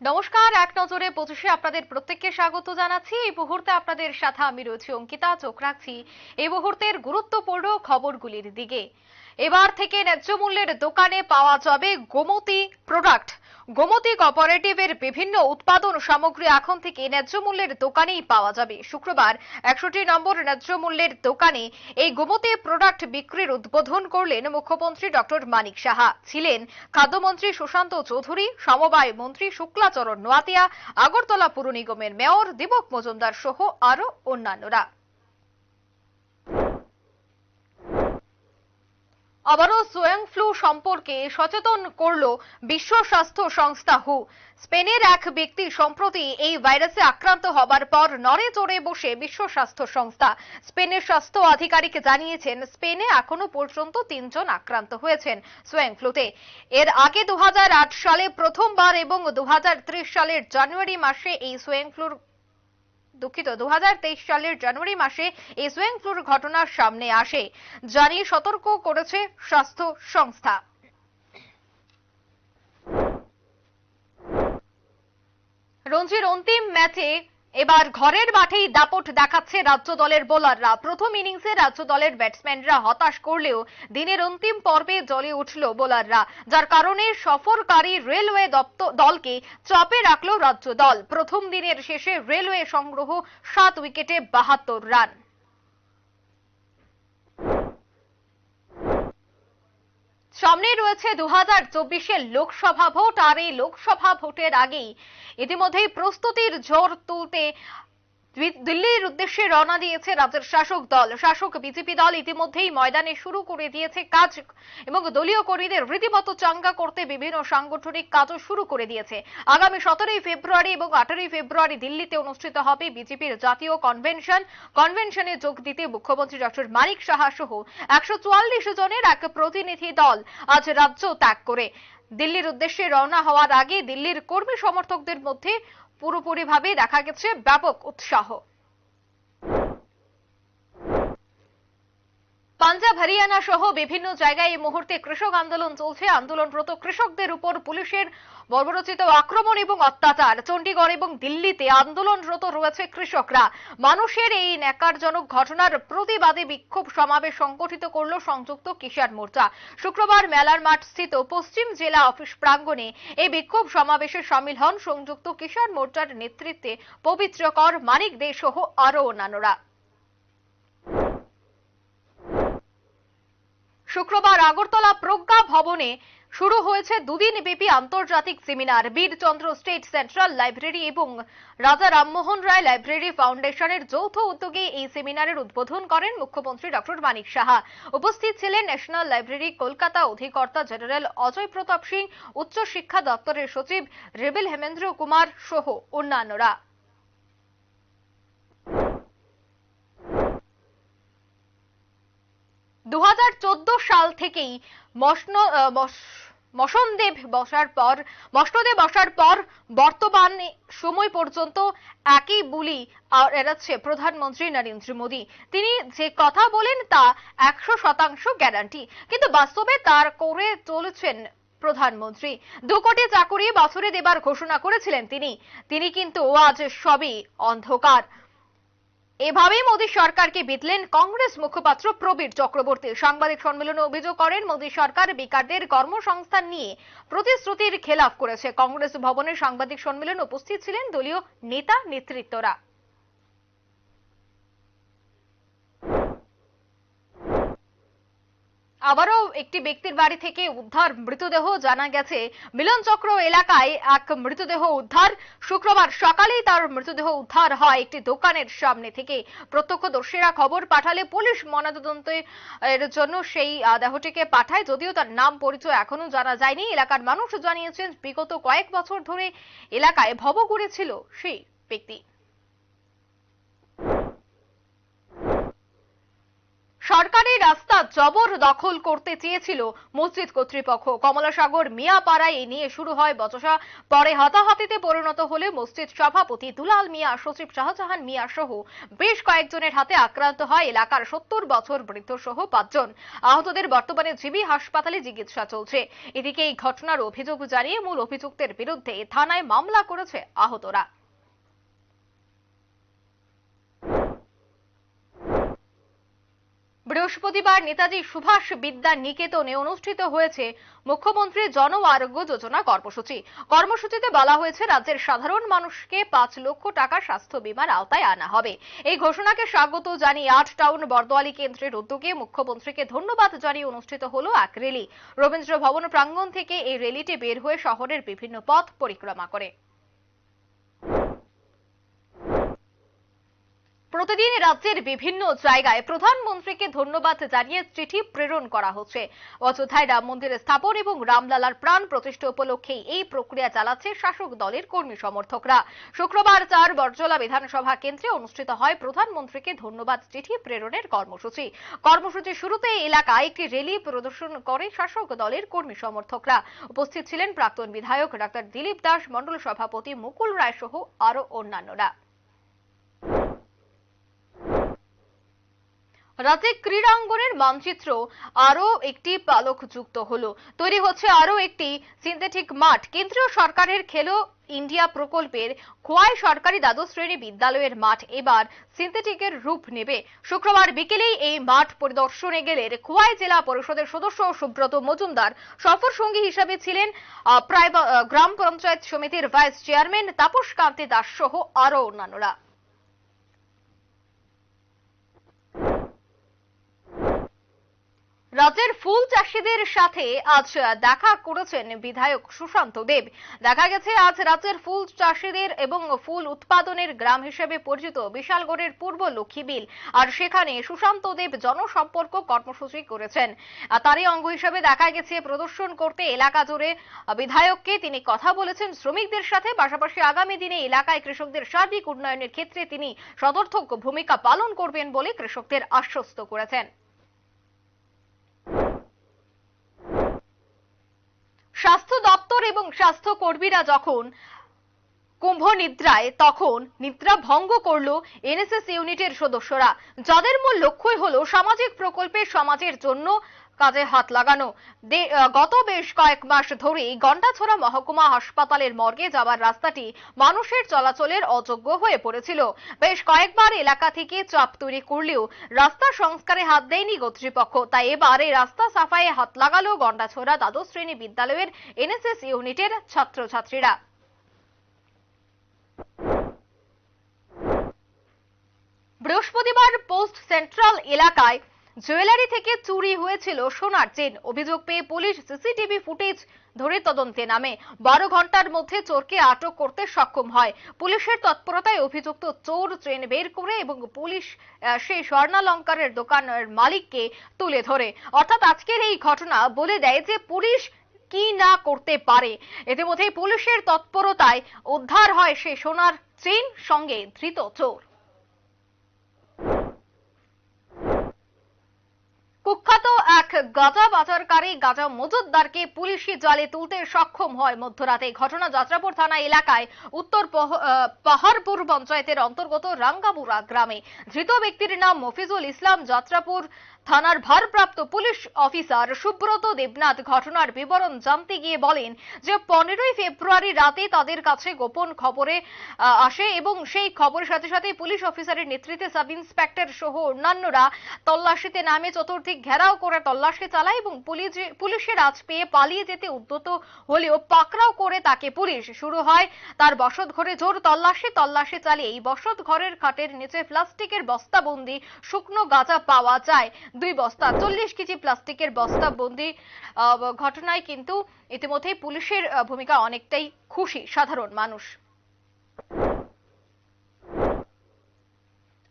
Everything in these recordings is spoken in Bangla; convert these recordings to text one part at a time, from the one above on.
নমস্কার, এক নজরে পঁচিশে আপনাদের প্রত্যেককে স্বাগত জানাচ্ছি। এই মুহূর্তে আপনাদের সাথে আমি রয়েছি অঙ্কিতা, চোখ রাখছি এই মুহূর্তের গুরুত্বপূর্ণ খবরগুলির দিকে। এবার থেকে ন্যায্য মূল্যের দোকানে পাওয়া যাবে গোমতি প্রোডাক্ট গোমতী কোঅপারেটিভের বিভিন্ন উৎপাদন সামগ্রী এখন থেকে ন্যায্য মূল্যের দোকানেই পাওয়া যাবে। শুক্রবার একষট্টি নম্বর ন্যায্য মূল্যের দোকানে এই গোমতী প্রোডাক্ট বিক্রির উদ্বোধন করলেন মুখ্যমন্ত্রী ডক্টর মানিক সাহা। ছিলেন খাদ্যমন্ত্রী সুশান্ত চৌধুরী, সমবায় মন্ত্রী শুক্লাচরণ নোয়াতিয়া, আগরতলা পুর নিগমের মেয়র দীপক মজুমদার সহ আরও অন্যান্যরা। আবারও সোয়াং ফ্লু সম্পর্কে সচেতন করল বিশ্ব স্বাস্থ্য সংস্থা হু। স্পেনের এক ব্যক্তি সম্প্রতি এই ভাইরাসে আক্রান্ত হবার পর নড়ে চড়ে বসে বিশ্ব স্বাস্থ্য সংস্থা। স্পেনের স্বাস্থ্য আধিকারিক জানিয়েছেন, স্পেনে এখনও পর্যন্ত তিনজন আক্রান্ত হয়েছেন সোয়াং ফ্লুতে। এর আগে দু হাজার আট সালে প্রথমবার এবং দু হাজার ত্রিশ সালের জানুয়ারি মাসে এই সোয়াং ফ্লুর দুঃখিত দু হাজার তেইশ সালের জানুয়ারি মাসে এই সোয়াইন ফ্লুর ঘটনা সামনে আসে। জানিয়ে সতর্ক করেছে স্বাস্থ্য সংস্থা। রঞ্জির অন্তিম ম্যাচে এবার ঘরের মাঠেই দাপট দেখাচ্ছে রাজ্য দলের বোলাররা। প্রথম ইনিংসে রাজ্য দলের ব্যাটসম্যানরা হতাশ করলেও দিনের অন্তিম পর্বে জলে উঠল বোলাররা, যার কারণে সফরকারী রেলওয়ে দলকে চাপে রাখল রাজ্য দল। প্রথম দিনের শেষে রেলওয়ে সংগ্রহ সাত উইকেটে বাহাত্তর রান। সামনে রয়েছে দু হাজার চব্বিশের লোকসভা ভোট আর এই লোকসভা ভোটের আগেই ইতিমধ্যেই প্রস্তুতির ঝড় তুলতে দিল্লির উদ্দেশ্যে রওনা দিয়েছে রাজ্যের শাসক দল। শাসক বিজেপি দল ইতিমধ্যেই ময়দানে শুরু করে দিয়েছে কাজ এবং দলীয় কর্মীদের রীতিমতো চাঙ্গা করতে বিভিন্ন সাংগঠনিক কাজও শুরু করে দিয়েছে। আগামী সতেরোই ফেব্রুয়ারি এবং আঠারোই ফেব্রুয়ারি দিল্লিতে অনুষ্ঠিত হবে বিজেপির জাতীয় কনভেনশন। কনভেনশনে যোগ দিতে মুখ্যমন্ত্রী ডক্টর মানিক সাহা সহ একশো চুয়াল্লিশ জনের এক প্রতিনিধি দল আজ রাজ্য ত্যাগ করে। দিল্লির উদ্দেশ্যে রওনা হওয়ার আগে দিল্লির কর্মী সমর্থকদের মধ্যে পুরোপুরিভাবে দেখা গেছে ব্যাপক উৎসাহ। পাঞ্জাব, হরিয়ানা সহ বিভিন্ন জায়গায় এই মুহূর্তে কৃষক আন্দোলন চলছে। আন্দোলনরত কৃষকদের উপর পুলিশের বর্বরচিত আক্রমণ এবং অত্যাচার। চণ্ডীগড় এবং দিল্লিতে আন্দোলনরত রয়েছে কৃষকরা। মানুষের এই ন্যাকারজনক ঘটনার প্রতিবাদে বিক্ষোভ সমাবেশ সংগঠিত করল সংযুক্ত কিষাণ মোর্চা। শুক্রবার মেলার মাঠ স্থিত পশ্চিম জেলা অফিস প্রাঙ্গণে এই বিক্ষোভ সমাবেশে সামিল হন সংযুক্ত কিষাণ মোর্চার নেতৃত্বে পবিত্র কর মানিক দে সহ আরও অন্যান্যরা। শুক্রবার আগরতলা প্রজ্ঞা ভবনে শুরু হয়েছে দুদিন ব্যাপী আন্তর্জাতিক seminar. Birchandra state central library এবং রাজা রামমোহন রায় লাইব্রেরি ফাউন্ডেশনের যৌথ উদ্যোগে এই সেমিনারের উদ্বোধন করেন মুখ্যমন্ত্রী ডক্টর মানিক সাহা। উপস্থিত ছিলেন ন্যাশনাল লাইব্রেরি কলকাতা অধিকর্তা জেনারেল অজয় প্রতাপ সিং উচ্চ শিক্ষা দপ্তরের সচিব রেবেল হেমেন্দ্র কুমার সহ অন্যান্যরা। দু সাল থেকেই মসন মসনদেব বসার পর মসনদেব বসার পর বর্তমানে সময় পর্যন্ত একই বুলি এড়াচ্ছে প্রধানমন্ত্রী নরেন্দ্র মোদী। তিনি যে কথা বলেন তা একশো শতাংশ গ্যারান্টি। কিন্তু বাস্তবে তার করে চলেছেন প্রধানমন্ত্রী। দু কোটি চাকুরি বছরে দেবার ঘোষণা করেছিলেন তিনি। তিনি কিন্তু আজ সবই অন্ধকার। এভাবেই মোদী সরকারকে বিতলেন কংগ্রেস মুখপাত্র প্রবীর চক্রবর্তী। সাংবাদিক সম্মেলনে অভিযোগ করেন, মোদী সরকার বেকারদের কর্মসংস্থান নিয়ে প্রতিশ্রুতির খেলাফ করেছে। কংগ্রেস ভবনে সাংবাদিক সম্মেলনে উপস্থিত ছিলেন দলীয় নেতা নেতৃত্বরা আবারও একটি ব্যক্তির বাড়ি থেকে উদ্ধার মৃতদেহ জানা গেছে। মিলনচক্র এলাকায় এক মৃতদেহ উদ্ধার। শুক্রবার সকালেই তার মৃতদেহ উদ্ধার হয় একটি দোকানের সামনে থেকে। প্রত্যক্ষদর্শীরা খবর পাঠালে পুলিশ ময়নাতদন্ত এর জন্য সেই দেহটিকে পাঠায়। যদিও তার নাম, পরিচয় এখনও জানা যায়নি। এলাকার মানুষ জানিয়েছেন, বিগত কয়েক বছর ধরে এলাকায় ভব করেছিল সেই ব্যক্তি। সরকারি রাস্তা জবর দখল করতে চেয়েছিল মসজিদ কর্তৃপক্ষ। কমলাসাগর মিয়াপাড়ায় এ নিয়ে শুরু হয় বচসা। পরে হাতাহাতিতে পরিণত হলে মসজিদ সভাপতি দুলাল মিয়া, সচিব শাহজাহান মিয়া সহ বেশ কয়েকজনের হাতে আক্রান্ত হয় এলাকার সত্তর বছর বৃদ্ধ সহ পাঁচজন। আহতদের বর্তমানে জিবি হাসপাতালে চিকিৎসা চলছে। এদিকে এই ঘটনার অভিযোগ জানিয়ে মূল অভিযুক্তের বিরুদ্ধে থানায় মামলা করেছে আহতরা। বৃহস্পতিবার নেতাজি সুভাষ বিদ্যা নিকেতনে অনুষ্ঠিত হয়েছে মুখ্যমন্ত্রী জন আরোগ্য যোজনা কর্মসূচি। কর্মসূচিতে বলা হয়েছে, রাজ্যের সাধারণ মানুষকে পাঁচ লক্ষ টাকা স্বাস্থ্য বিমার আওতায় আনা হবে। এই ঘোষণাকে স্বাগত জানিয়ে আট টাউন বর্দোয়ালি কেন্দ্রের উদ্যোগে মুখ্যমন্ত্রীকে ধন্যবাদ জানিয়ে অনুষ্ঠিত হলো এক র্যালি। রবীন্দ্র ভবন প্রাঙ্গণ থেকে এই র্যালিটি বের হয়ে শহরের বিভিন্ন পথ পরিক্রমা করে। প্রতিদিন রাজ্যের বিভিন্ন জায়গায় প্রধানমন্ত্রীকে ধন্যবাদ জানিয়ে চিঠি প্রেরণ করা হচ্ছে। অযোধ্যায় রাম মন্দির স্থাপন এবং রামলালার প্রাণ প্রতিষ্ঠা উপলক্ষে এই প্রক্রিয়া চালাচ্ছে শাসক দলের কর্মী সমর্থকরা। শুক্রবার চার বর্জলা বিধানসভা কেন্দ্রে অনুষ্ঠিত হয় প্রধানমন্ত্রীকে ধন্যবাদ চিঠি প্রেরণের কর্মসূচি। কর্মসূচির শুরুতে এলাকায় একটি র্যালি প্রদর্শন করে শাসক দলের কর্মী সমর্থকরা। উপস্থিত ছিলেন প্রাক্তন বিধায়ক ডাক্তার দিলীপ দাস, মণ্ডল সভাপতি মুকুল রায় সহ আরও অন্যান্যরা। রাজ্যে ক্রীড়াঙ্গনের মানচিত্র আরও একটি পালক যুক্ত হলো। তৈরি হচ্ছে আরও একটি সিনথেটিক মাঠ। কেন্দ্রীয় সরকারের খেলো ইন্ডিয়া প্রকল্পের খোয়াই সরকারি দ্বাদশ শ্রেণি বিদ্যালয়ের মাঠ এবার সিনথেটিকের রূপ নেবে। শুক্রবার বিকেলেই এই মাঠ পরিদর্শনে গেলেন খোয়াই জেলা পরিষদের সদস্য সুব্রত মজুমদার, সফর সঙ্গী হিসাবে ছিলেন প্রায় গ্রাম পঞ্চায়েত সমিতির ভাইস চেয়ারম্যান তাপস কান্তি দাস সহ আরও অন্যান্যরা। রাজ্যের ফুল চাষিদের সাথে আজ দেখা করেছেন বিধায়ক সুশান্ত দেব। দেখা গেছে, আজ রাজ্যের ফুল চাষিদের এবং ফুল উৎপাদনের গ্রাম হিসেবে পরিচিত বিশালগড়ের পূর্ব লক্ষ্মীবিল আর সেখানে সুশান্ত দেব জনসম্পর্ক কর্মসূচি করেছেন। তারই অঙ্গ হিসেবে দেখা গেছে, প্রদর্শন করতে এলাকা জুড়ে বিধায়ককে তিনি কথা বলেছেন শ্রমিকদের সাথে। পাশাপাশি আগামী দিনে এলাকায় কৃষকদের সার্বিক উন্নয়নের ক্ষেত্রে তিনি সদর্থক ভূমিকা পালন করবেন বলে কৃষকদের আশ্বস্ত করেছেন। স্বাস্থ্য দপ্তর এবং স্বাস্থ্য কর্মীরা যখন কুম্ভ নিদ্রায়, তখন নিদ্রা ভঙ্গ করল এনএসএস ইউনিটের সদস্যরা। যাদের মূল লক্ষ্যই হলো সামাজিক প্রকল্পে সমাজের জন্য কাজে হাত লাগানো। গত বেশ কয়েক মাস ধরেই গন্ডাছড়া মহকুমা হাসপাতালের মর্গে যাওয়ার রাস্তাটি মানুষের চলাচলের অযোগ্য হয়ে পড়েছিল। বেশ কয়েকবার এলাকা থেকে চাপ তৈরি করলেও রাস্তা সংস্কারে হাত দেয়নি কর্তৃপক্ষ। তাই এবার এই রাস্তা সাফাইয়ে হাত লাগালো গন্ডাছড়া দ্বাদশ শ্রেণি বিদ্যালয়ের এনএসএস ইউনিটের ছাত্রছাত্রীরা। বৃহস্পতিবার পোস্ট সেন্ট্রাল এলাকায় জুয়েলারি থেকে চুরি হয়েছিল সোনার চেন। অভিযোগ পেয়ে পুলিশ সিসিটিভি ফুটেজ ধরে তদন্তে নামে। বারো ঘণ্টার মধ্যে চোরকে আটক করতে সক্ষম হয়। পুলিশের তৎপরতায় অভিযুক্ত চোর চেন বের করে এবং পুলিশ সেই স্বর্ণালঙ্কারের দোকানের মালিককে তুলে ধরে। অর্থাৎ আজকের এই ঘটনা বলে দেয় যে পুলিশ কি না করতে পারে। ইতিমধ্যে পুলিশের তৎপরতায় উদ্ধার হয় সেই সোনার চেন সঙ্গে ধৃত চোর। 僕加 এক গাঁজা পাচারকারী গাঁজা মজুদদারকে পুলিশি জালে তুলতে সক্ষম হয় মধ্যরাতে। ঘটনা যাত্রাপুর থানা এলাকায় উত্তর পাহাড়পুর পঞ্চায়েতের অন্তর্গত রাঙ্গাপুরা গ্রামে ধৃত ব্যক্তির নাম মফিজুল ইসলাম যাত্রাপুর থানার ভারপ্রাপ্ত পুলিশ অফিসার সুব্রত দেবনাথ ঘটনার বিবরণ জানতে গিয়ে বলেন যে পনেরোই ফেব্রুয়ারি রাতে তাদের কাছে গোপন খবরে আসে এবং সেই খবরের সাথে সাথে পুলিশ অফিসারের নেতৃত্বে সাব ইন্সপেক্টর সহ অন্যান্যরা তল্লাশিতে নামে চতুর্দিক ঘেরাও করে তল্লাশি চালায় এবং পুলিশের আজ পেয়ে পালিয়ে যেতে উদ্যত হলেও পাকড়াও করে তাকে পুলিশ। শুরু হয় তার বসত ঘরে জোর তল্লাশি তল্লাশি চালিয়ে এই বসত ঘরের খাটের নিচে প্লাস্টিকের বস্তাবন্দি শুকনো গাঁজা পাওয়া যায়। দুই বস্তা, চল্লিশ কেজি প্লাস্টিকের বস্তাবন্দি ঘটনায় কিন্তু ইতিমধ্যেই পুলিশের ভূমিকা অনেকটাই খুশি সাধারণ মানুষ।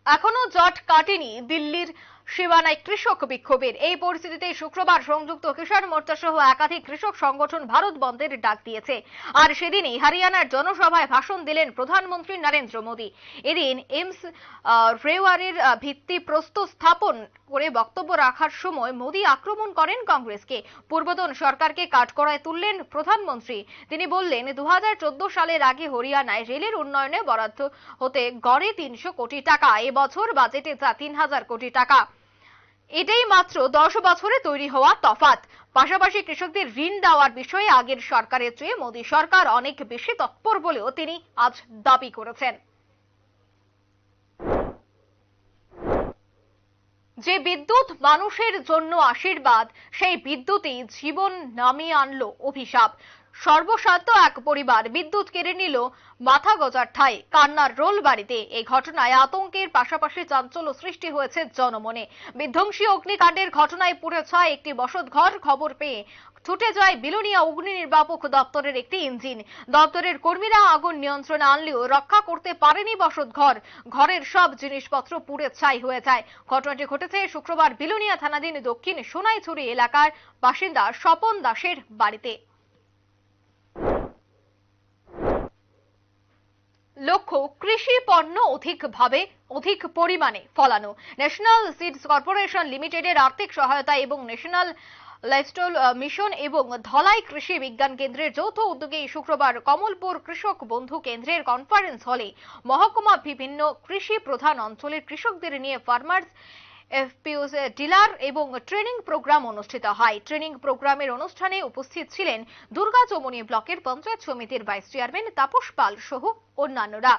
এখনও জট কাটেনি দিল্লির সীমানায় কৃষক বিক্ষোভের। এই পরিস্থিতিতে শুক্রবার সংযুক্ত কিষাণ মোর্চা সহ একাধিক কৃষক সংগঠন ভারত বন্ধের ডাক দিয়েছে। আর সেদিনই হরিয়ানার জনসভায় ভাষণ দিলেন প্রধানমন্ত্রী নরেন্দ্র মোদী। এদিন এমস রেওয়ারের ভিত্তি প্রস্তর স্থাপন করে বক্তব্য রাখার সময় মোদী আক্রমণ করেন কংগ্রেসকে। পূর্বতন সরকারকে কাঠকড়ায় তুললেন প্রধানমন্ত্রী। তিনি বললেন দু হাজার চোদ্দ সালের আগে হরিয়ানায় রেলের উন্নয়নে বরাদ্দ হতে গড়ে তিনশো কোটি টাকা, এবছর বাজেটে যা তিন হাজার কোটি টাকা। এটাই মাত্র দশ বছরে তৈরি হওয়া তফাত পাশাপাশি কৃষকদের ঋণ দেওয়ার বিষয়ে আগের সরকারের চেয়ে মোদী সরকার অনেক বেশি তৎপর বলেও তিনি আজ দাবি করেছেন। যে বিদ্যুৎ মানুষের জন্য আশীর্বাদ, সেই বিদ্যুৎই জীবন নামিয়ে আনলো অভিশাপ। সর্বশান্ত এক পরিবার বিদ্যুৎ কেড়ে নিল মাথা গজার ঠাই। কান্নার রোল বাড়িতে এই ঘটনায় আতঙ্কের পাশাপাশি চাঞ্চল্য সৃষ্টি হয়েছে জনমনে। বিধ্বংসী অগ্নিকাণ্ডের ঘটনায় পুড়ে ছায় একটি বসতঘর। খবর পেয়ে ছুটে যায় বিলোনিয়া অগ্নি নির্বাপক দপ্তরের একটি ইঞ্জিন। দপ্তরের কর্মীরা আগুন নিয়ন্ত্রণে আনলেও রক্ষা করতে পারেনি বসতঘর। ঘরের সব জিনিসপত্র পুড়ে ছাই হয়ে যায়। ঘটনাটি ঘটেছে শুক্রবার বিলোনিয়া থানাধীন দক্ষিণ সোনাইছড়ি এলাকার বাসিন্দা স্বপন দাসের বাড়িতে। লক্ষ্য, কৃষি পণ্য অধিকভাবে অধিক পরিমাণে ফলানো। ন্যাশনাল সিডস কর্পোরেশন লিমিটেডের আর্থিক সহায়তা এবং ন্যাশনাল লাইফস্টল মিশন এবং ধলাই কৃষি বিজ্ঞান কেন্দ্রের যৌথ উদ্যোগে শুক্রবার কমলপুর কৃষক বন্ধু কেন্দ্রের কনফারেন্স হলে মহকুমা বিভিন্ন কৃষি প্রধান অঞ্চলের কৃষকদের নিয়ে ফার্মার্স এফপিওস ডিলার এবং ট্রেনিং প্রোগ্রাম অনুষ্ঠিত হয়। ট্রেনিং প্রোগ্রামের অনুষ্ঠানে উপস্থিত ছিলেন দুর্গা চৌমনি ব্লকের পঞ্চায়েত সমিতির ভাইস চেয়ারম্যান তাপস পাল সহ অন্যান্যরা।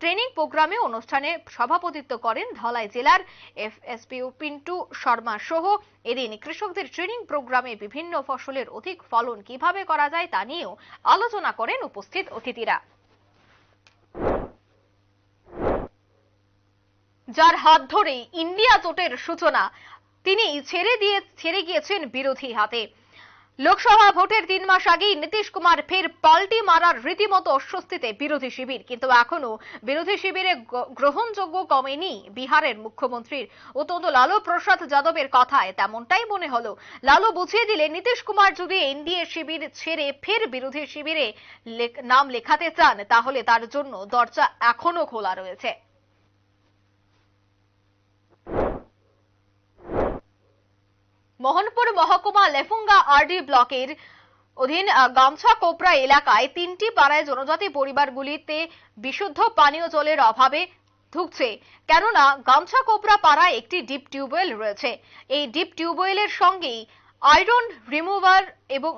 ট্রেনিং প্রোগ্রামে অনুষ্ঠানে সভাপতিত্ব করেন ধলাই জেলার এফএসপিও পিন্টু শর্মা সহ। এদিন কৃষকদের ট্রেনিং প্রোগ্রামে বিভিন্ন ফসলের অধিক ফলন কীভাবে করা যায় তা নিয়েও আলোচনা করেন উপস্থিত অতিথিরা। যার হাত ধরে ইন্ডিয়া জোটের সূচনা। তিনি ছেড়ে দিয়ে, ছেড়ে গিয়েছেন বিরোধী হাতে। লোকসভা ভোটের তিন মাস আগেই নীতিশ কুমার ফের পাল্টি মারার রীতিমতো অস্বস্তিতে বিরোধী শিবির। কিন্তু এখনও বিরোধী শিবিরে গ্রহণযোগ্য কমেনি বিহারের মুখ্যমন্ত্রীর। অত্যন্ত লালু প্রসাদ যাদবের কথায় তেমনটাই মনে হলো। লালু বুঝিয়ে দিলে, নীতিশ কুমার যদি এনডিএ শিবির ছেড়ে ফের বিরোধী শিবিরে নাম লেখাতে চান, তাহলে তার জন্য দরজা এখনও খোলা রয়েছে। মহকুমা লেফুঙ্গা আরডি ব্লকের অধীন গামছা কোপরা এলাকায় তিনটি পাড়ায় জনজাতি পরিবারগুলিতে বিশুদ্ধ পানীয় জলের অভাবে ধুকছে। কেননা, গামছা কোপরা পাড়ায় একটি ডিপ টিউবওয়েল রয়েছে। এই ডিপ টিউবওয়েলের সঙ্গেই আয়রন রিমুভার এবং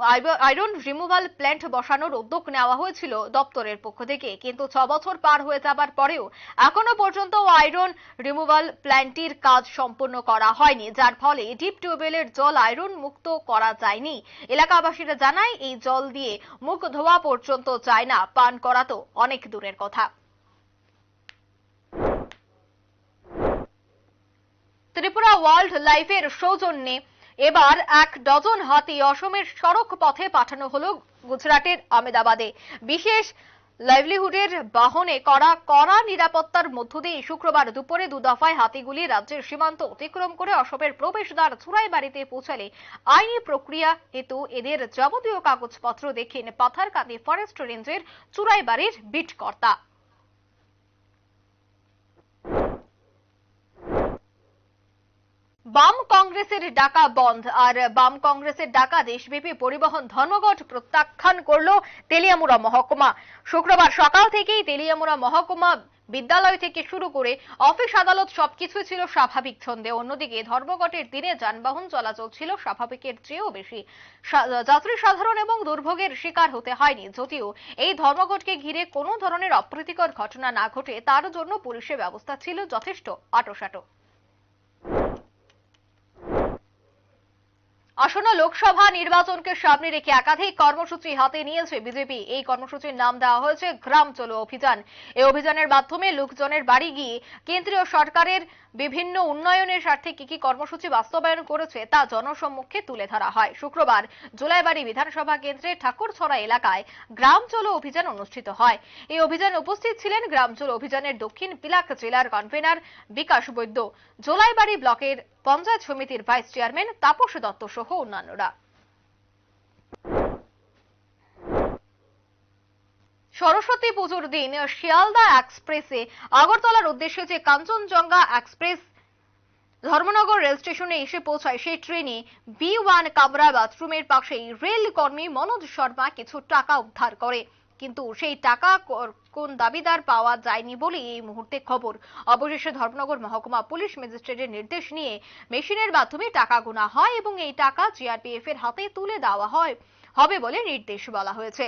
আয়রন রিমুভাল প্ল্যান্ট বসানোর উদ্যোগ নেওয়া হয়েছিল দপ্তরের পক্ষ থেকে, কিন্তু ছ বছর পার হয়ে যাবার পরেও এখনও পর্যন্ত আয়রন রিমুভাল প্ল্যান্টটির কাজ সম্পূর্ণ করা হয়নি, যার ফলে ডিপ টিউবওয়েলের জল আয়রন মুক্ত করা যায়নি। এলাকাবাসীরা জানায়, এই জল দিয়ে মুখ ধোয়া পর্যন্ত যায় না, পান করা তো অনেক দূরের কথা। ত্রিপুরা ওয়ার্ল্ড লাইফের সৌজন্যে এবার এক ডজন হাতি অসমের সড়ক পথে পাঠানো হলো গুজরাটের আমেদাবাদে। বিশেষ লাইভলিহুডের বাহনে করা কড়া নিরাপত্তার মধ্য দিয়ে শুক্রবার দুপুরে দু দফায় হাতিগুলি রাজ্যের সীমান্ত অতিক্রম করে অসমের প্রবেশদ্বার চুরাইবাড়িতে পৌঁছালে আইনি প্রক্রিয়া হেতু এদের যাবতীয় কাগজপত্র দেখেন পাথারকান্দি ফরেস্ট রেঞ্জের চুরাইবাড়ির বিট কর্তা বাম কংগ্রেসের ডাকা বন্ধ। আর বাম কংগ্রেসের ডাকা দেশব্যাপী পরিবহন ধর্মঘট প্রত্যাখ্যান করল তেলিয়ামুড়া মহকুমা। শুক্রবার সকাল থেকেই তেলিয়ামুড়া মহকুমা বিদ্যালয় থেকে শুরু করে অফিস আদালত সবকিছু ছিল স্বাভাবিক ছন্দে। অন্যদিকে ধর্মঘটের দিনে যানবাহন চলাচল ছিল স্বাভাবিকের চেয়েও বেশি। যাত্রী সাধারণ এবং দুর্ভোগের শিকার হতে হয়নি। যদিও এই ধর্মঘটকে ঘিরে কোনো ধরনের অপ্রীতিকর ঘটনা না ঘটে, তার জন্য পুলিশের ব্যবস্থা ছিল যথেষ্ট আটোসাটো। আসন্ন লোকসভা নির্বাচনকে সামনে রেখে একাধিক কর্মসূচি হাতে নিয়েছে বিজেপি। এই কর্মসূচির নাম দেওয়া হয়েছে গ্রাম চলো অভিযান। এই অভিযানের মাধ্যমে লোকজনের বাড়ি গিয়ে কেন্দ্রীয় সরকারের বিভিন্ন উন্নয়নের স্বার্থে কি কি কর্মসূচি বাস্তবায়ন করেছে তা জনসম্মুখে তুলে ধরা হয়। শুক্রবার জুলাইবাড়ি বিধানসভা কেন্দ্রের ঠাকুরছড়া এলাকায় গ্রাম চলো অভিযান অনুষ্ঠিত হয়। এই অভিযানে উপস্থিত ছিলেন গ্রাম চলো অভিযানের দক্ষিণ পিলাক জেলার কনভেনার বিকাশ বৈদ্য। জোলাইবাড়ি ব্লকের পঞ্চায়েত সমিতির ভাইস চেয়ারম্যান তাপস দত্ত সহ অন্যান্যরা। সরস্বতী পুজোর দিন শিয়ালদা এক্সপ্রেসে আগরতলার উদ্দেশ্যে যে কাঞ্চনজঙ্ঘা এক্সপ্রেস ধর্মনগর রেল স্টেশনে এসে পৌঁছায় সেই ট্রেনে বি ওয়ান কামরা বাথরুমের পাশেই রেল কর্মী মনোজ শর্মা কিছু টাকা উদ্ধার করে। কিন্তু সেই টাকা কোন দাবিদার পাওয়া যায়নি বলে এই মুহূর্তে খবর। অবশেষে ধর্মনগর মহকুমা পুলিশ ম্যাজিস্ট্রেটের নির্দেশ নিয়ে মেশিনের মাধ্যমে টাকা গোনা হয় এবং এই টাকা জিআরপিএফ এর হাতে তুলে দেওয়া হয়। হবে বলে নির্দেশ বলা হয়েছে।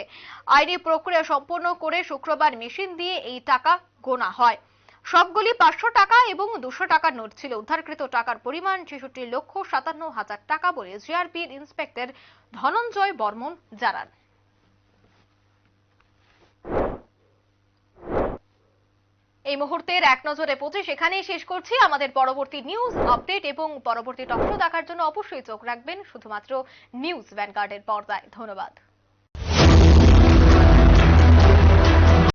আইনি প্রক্রিয়া সম্পন্ন করে শুক্রবার মেশিন দিয়ে এই টাকা গোনা হয়। সবগুলি পাঁচশো টাকা এবং দুশো টাকার নোট ছিল। উদ্ধারকৃত টাকার পরিমাণ ছেষট্টি লক্ষ সাতান্ন হাজার টাকা বলে জিআরপির ইন্সপেক্টর ধনঞ্জয় বর্মন জানান। এই মুহূর্তের এক নজরে পৌঁছে সেখানেই শেষ করছি আমাদের পরবর্তী নিউজ আপডেট এবং পরবর্তী টক দেখার জন্য অবশ্যই চোখ রাখবেন। শুধুমাত্র নিউজ ভ্যানগার্ডের পর্দায়। ধন্যবাদ।